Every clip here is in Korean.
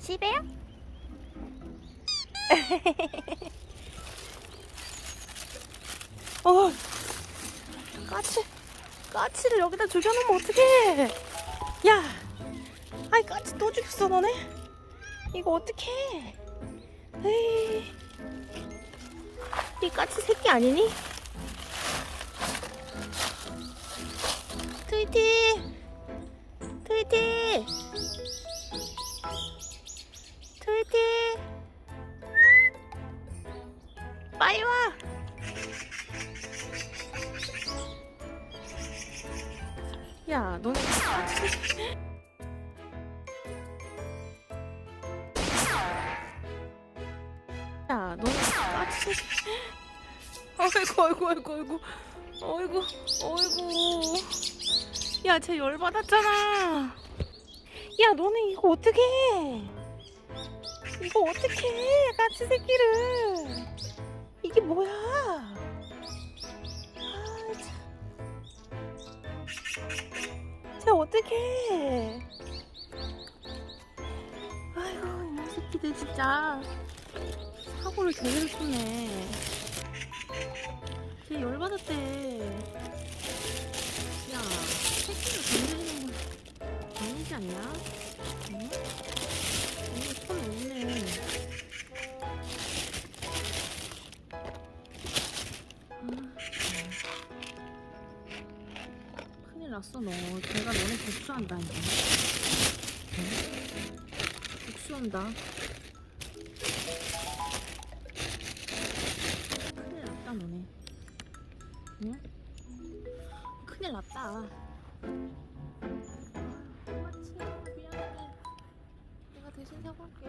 집에요? 어, 까치, 까치를 여기다 죽여놓으면 어떡해? 야, 아이 까치 또 죽였어 너네? 이거 어떡해? 에이, 이 까치 새끼 아니니? 트위티, 트위티, 트위티, 빨리 와. 야, 너네 야, 너네. 아이고, 아이고, 아이고, 아이고, 아이고, 아이고. 야, 쟤 열받았잖아. 야, 너네 이거 어떻게 해? 이거 어떻게 해, 까치 새끼를. 이게 뭐야? 아, 참. 쟤 어떻게 해? 아이고, 이 새끼들 진짜. 사고를 제대로 쳤네. 쟤 열받았대. 야, 새끼를 건드리는 건 아니지 않냐? 응? 났어, 너. 걔가 너네 복수한다, 이제. 응? 복수한다. 큰일 났다 너네 응? 큰일 났다 마치 미안해 내가 대신 사과할게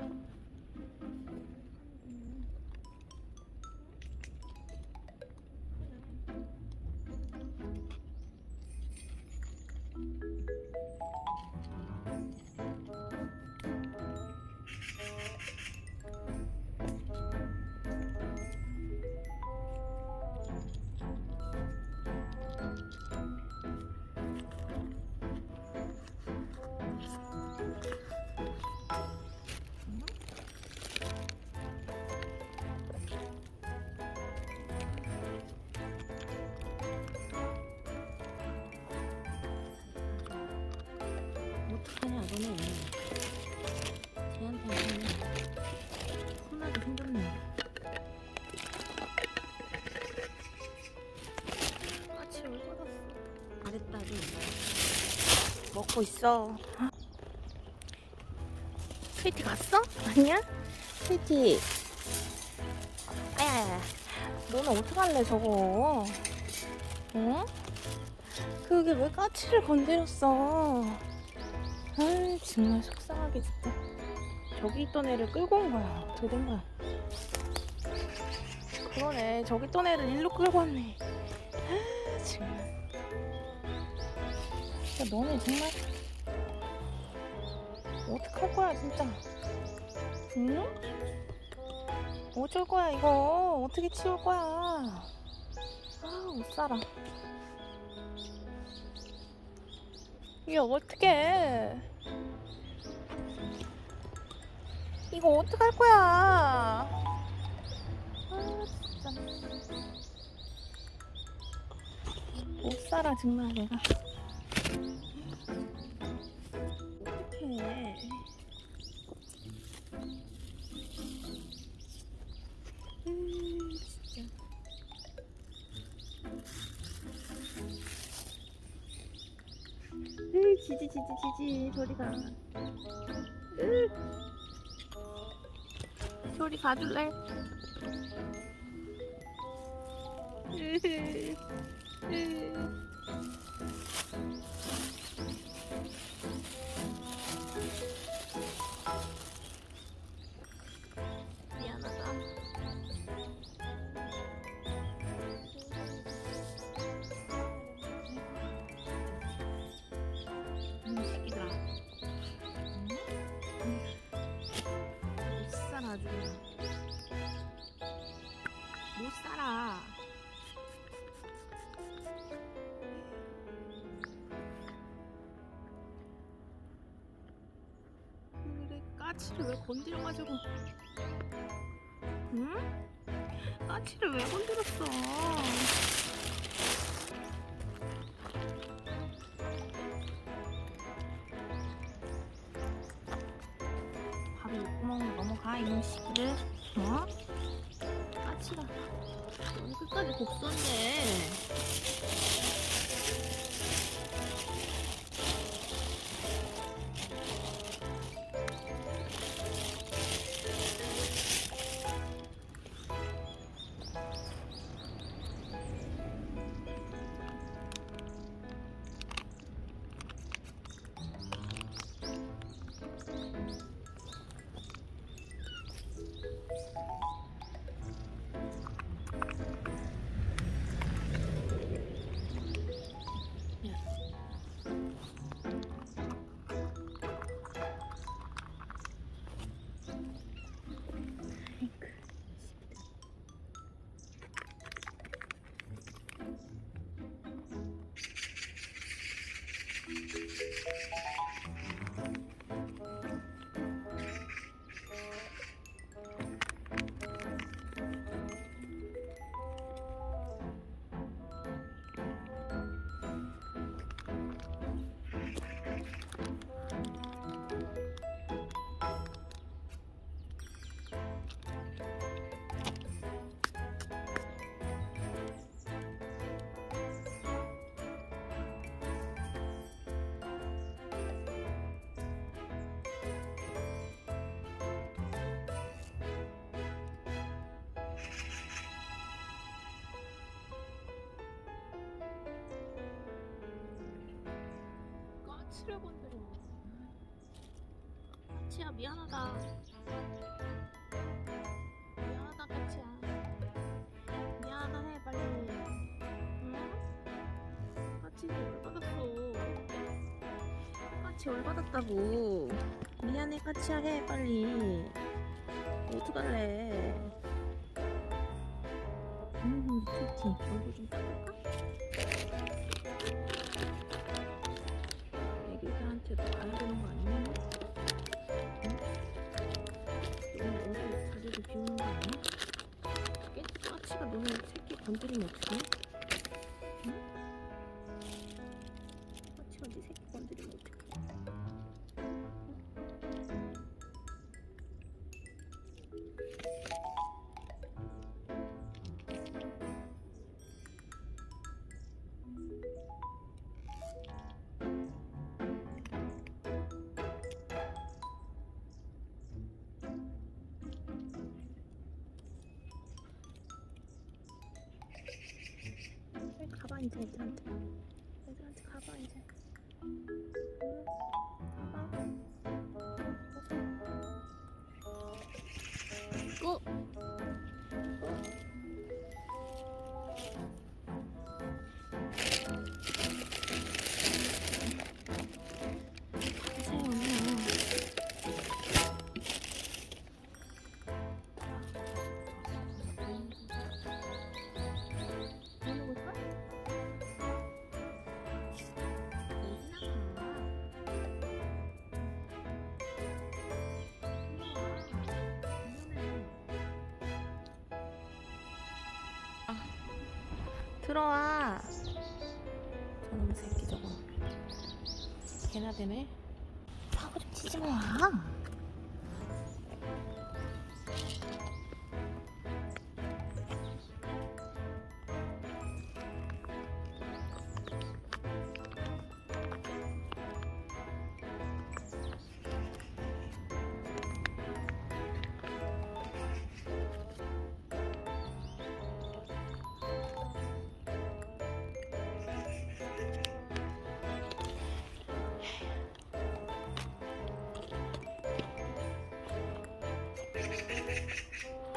먹고 있어. 스위티 갔어? 아니야? 스위티. 아야야 너는 어떡할래 저거? 응? 그게 왜 까치를 건드렸어? 아이 정말 속상하게 진짜. 저기 있던 애를 끌고 온 거야. 어떻게 된 거야? 그러네. 저기 있던 애를 일로 끌고 왔네. 아 정말 진짜 너네 정말 어떡할 거야 진짜. 응? 어쩔 거야 이거. 어떻게 치울 거야. 아 못 살아. 이게 어떡해. 이거 어떡할 거야. 아 진짜. 못 살아 정말 내가 음 지지 지지 지지 저리 가 으. 저리 가줄래? 으흐. 으. 미 까치를 왜 건드려가지고. 응? 까치를 왜 건드렸어? 밥이 목구멍으로 넘어가 이놈 시기를 어? 까치가. 오늘 끝까지 복수한데 까치를 건드려 까치야 미안하다. 미안하다 까치야. 미안하다 해 빨리. 응? 까치 열받았어? 까치 열받았다고? 미안해 까치야 해 빨리. 어떡할래. 음 키티 얼굴 좀 닦을까? 가야 되는 거 아니야? 응? 너무 어디 자리를 비우는 거 아니야? 깨 까치가 너무 새끼 건드리면 어떡해? 이제 애들한테 애들한테 가봐 이제 들어와. 저놈 새끼 저거. 개나 되네. 사고 좀 치지 마.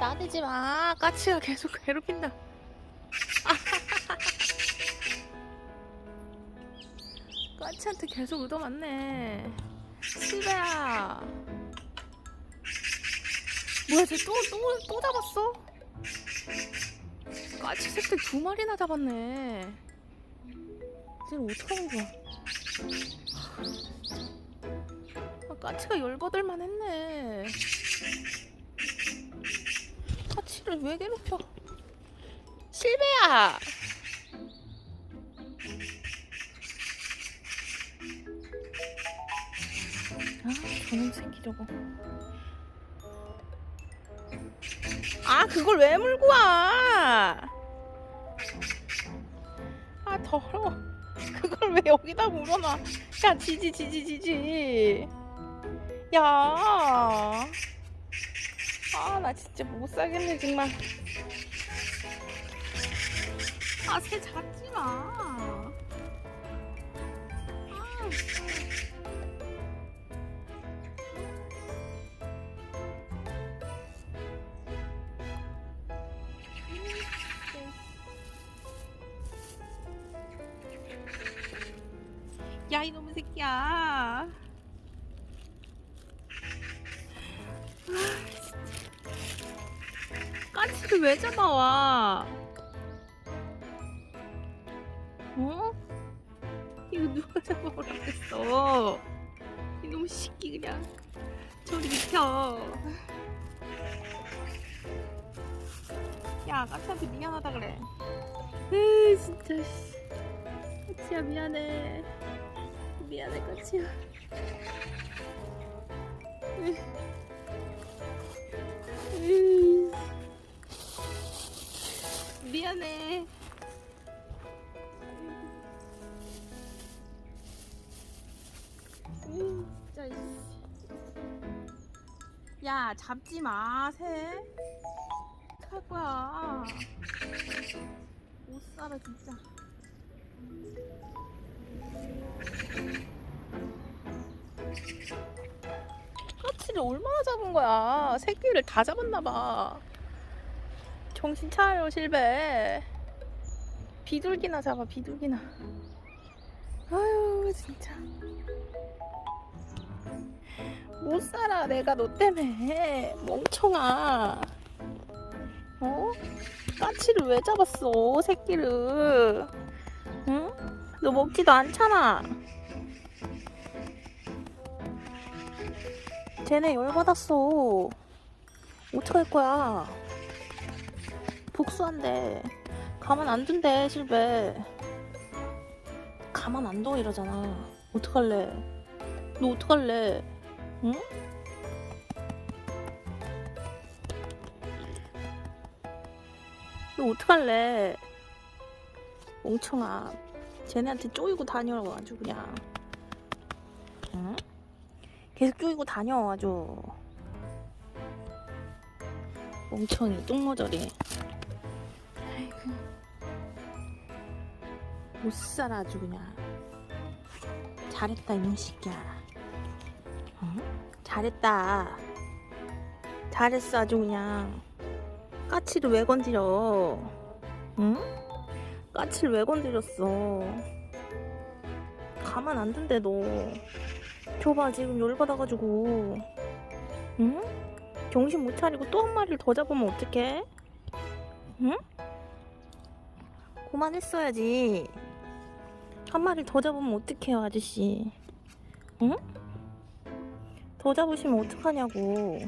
나대지 마. 까치가 계속 괴롭힌다. 까치한테 계속 얻어맞네. 시베야. 뭐야, 쟤 또, 또, 또 잡았어? 까치 새끼 두 마리나 잡았네. 쟤는 어떡하는 거야? 아, 까치가 열받을만 했네. 까치를 왜 괴롭혀? 실베야! 아, 저놈 새끼 저거. 아, 그걸 왜 물고 와? 아, 더러워. 그걸 왜 여기다 물어놔? 야, 지지, 지지, 지지. 야. 아, 나 진짜 못 살겠네, 정말. 아, 새 잡지 마. 아. 왜 잡아와 어? 이거 누가 잡아오라 그랬어 이놈의 새끼 그냥 저리 비켜 야 까치한테 미안하다 그래 으 진짜 씨. 까치야 미안해 미안해 까치야 으. 으. 미안해 으, 진짜. 야 잡지 마 새 어떡할 거야 못 살아 진짜 까치를 얼마나 잡은 거야? 새끼를 다 잡았나 봐. 정신 차려 실베. 비둘기나 잡아 비둘기나. 아유 진짜. 못 살아 내가 너 때문에 멍청아. 어? 까치를 왜 잡았어 새끼를? 응? 너 먹지도 않잖아. 쟤네 열받았어. 어떡할 거야? 복수한대. 가만 안 둔대, 실베. 가만 안 둬, 이러잖아. 어떡할래? 너 어떡할래? 응? 너 어떡할래? 멍청아. 쟤네한테 쪼이고 다녀, 아주 그냥. 응? 계속 쪼이고 다녀 아주 멍청이 똥모저리 못 살아 아주 그냥 잘했다 이놈 새끼야 응? 잘했다 잘했어 아주 그냥 까치를 왜 건드려 응? 까치를 왜 건드렸어 가만 안 둔대 너 줘봐 지금 열받아가지고 응? 정신 못 차리고 또 한 마리를 더 잡으면 어떡해? 응? 그만했어야지 한 마리를 더 잡으면 어떡해요 아저씨 응? 더 잡으시면 어떡하냐고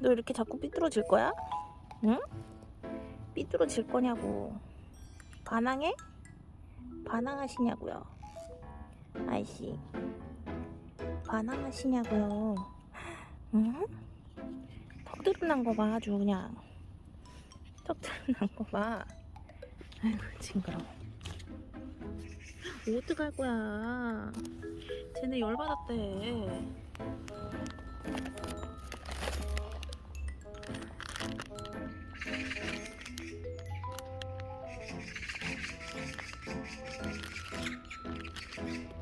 너 이렇게 자꾸 삐뚤어질 거야? 응? 삐뚤어질 거냐고 반항해? 반항하시냐고요 아이씨 반항하시냐고요. 응? 턱 드러난 거 봐, 아주 그냥. 턱 드러난 거 봐. 아이고, 징그러워. 어떡할 거야. 쟤네 열받았대.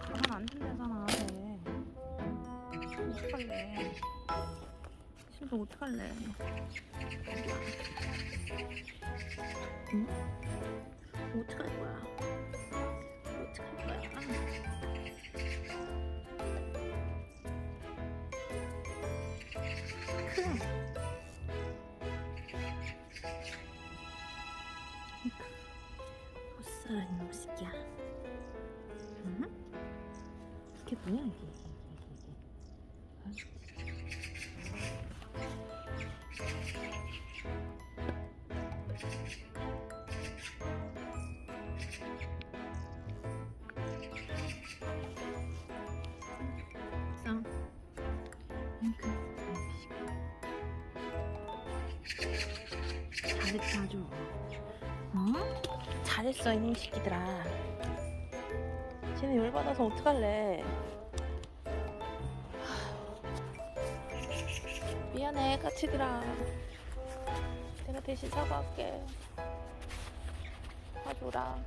가만 안 둔대잖아, 쟤. 어떡할래? 실버 어떡할래? 응? 어떡할 거야? 이놈 새끼야. 응? 이게 뭐야 이게. 잘했어 아주. 어? 잘했어 이놈 새끼들아. 쟤네 열받아서 어떡할래? 미안해 까치들아. 내가 대신 사과할게. 봐줘라.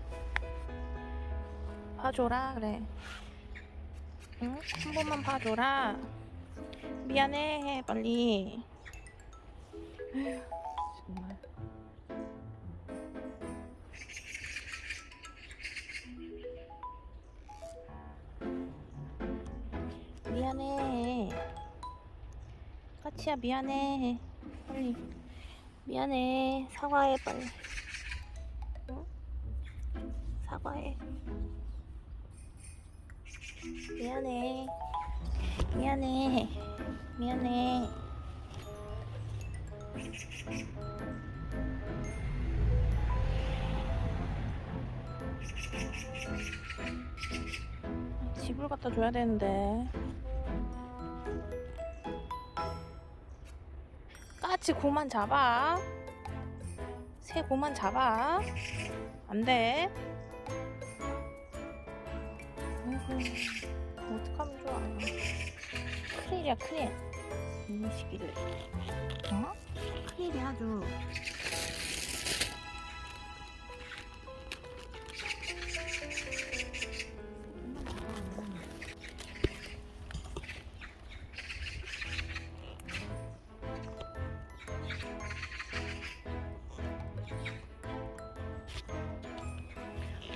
봐줘라 그래. 응? 한 번만 봐줘라. 미안해 해 빨리. 정말. 미안해. 까치야 미안해. 빨리. 미안해. 사과해 빨리. 응? 사과해. 미안해. 미안해. 미안해. 집을 갖다 줘야 되는데. 까치 고만 잡아. 새 고만 잡아. 안 돼. 아이고, 어떡하면 좋아. 큰일이야, 큰일. 이 시기들. 어? 큰일이야, 아주.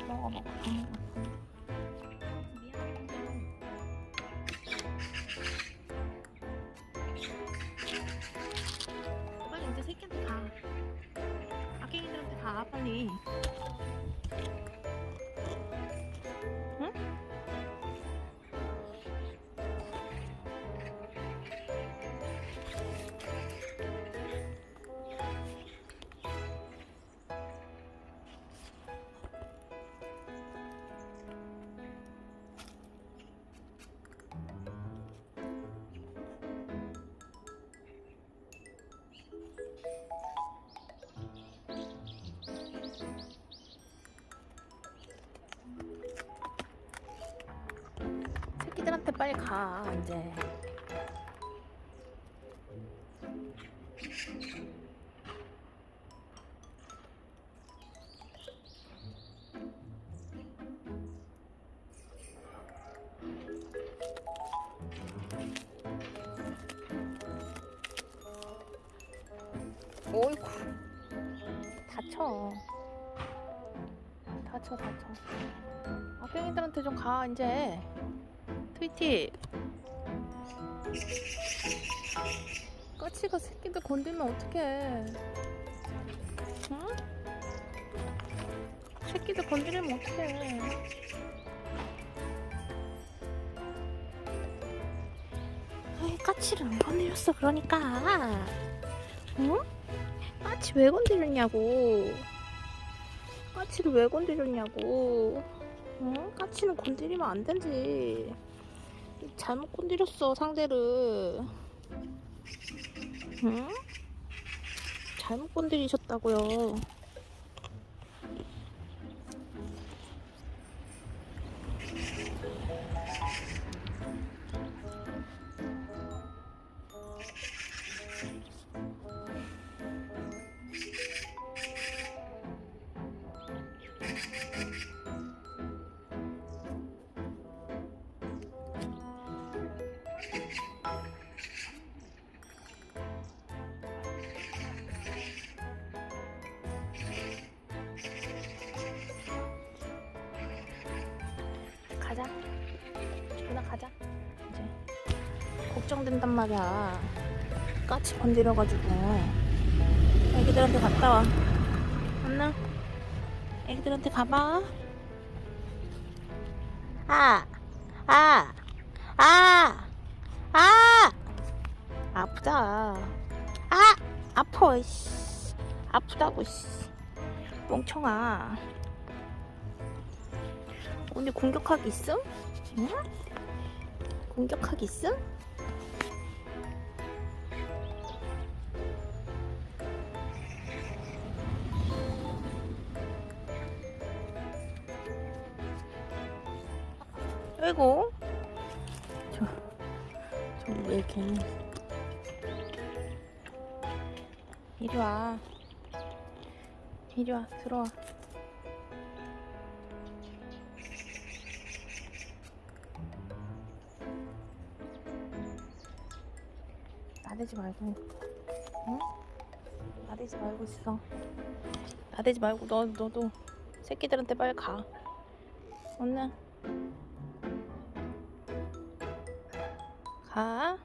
먹어, 먹어. 빨리 새끼들한테 빨리 가, 이제. 오이쿠. 다쳐. 다쳐, 다쳐. 아병이들한테 좀 가, 이제. 트위티. 까치가 새끼들 건들면 어떡해. 응? 새끼들 건드리면 어떡해. 아이, 까치를 왜 건드렸어, 그러니까. 응? 까치 왜 건드렸냐고. 까치를 왜 건드렸냐고. 응? 까치는 건드리면 안 되지. 잘못 건드렸어, 상대를. 응? 잘못 건드리셨다고요. 걱정된단 말이야. 까치 건드려가지고. 애기들한테 갔다 와. 안나. 애기들한테 가봐. 아, 아, 아, 아, 아프다. 아, 아파. 씨. 아프다고. 씨. 멍청아. 오늘 공격하기 있음? 응? 공격하기 있음? 빼고. 저, 저왜 이렇게. 이리 와. 이리 와 들어와. 나대지 말고. 응? 나대지 말고 있어. 나대지 말고 너, 너도 새끼들한테 빨리 가. 얼른 가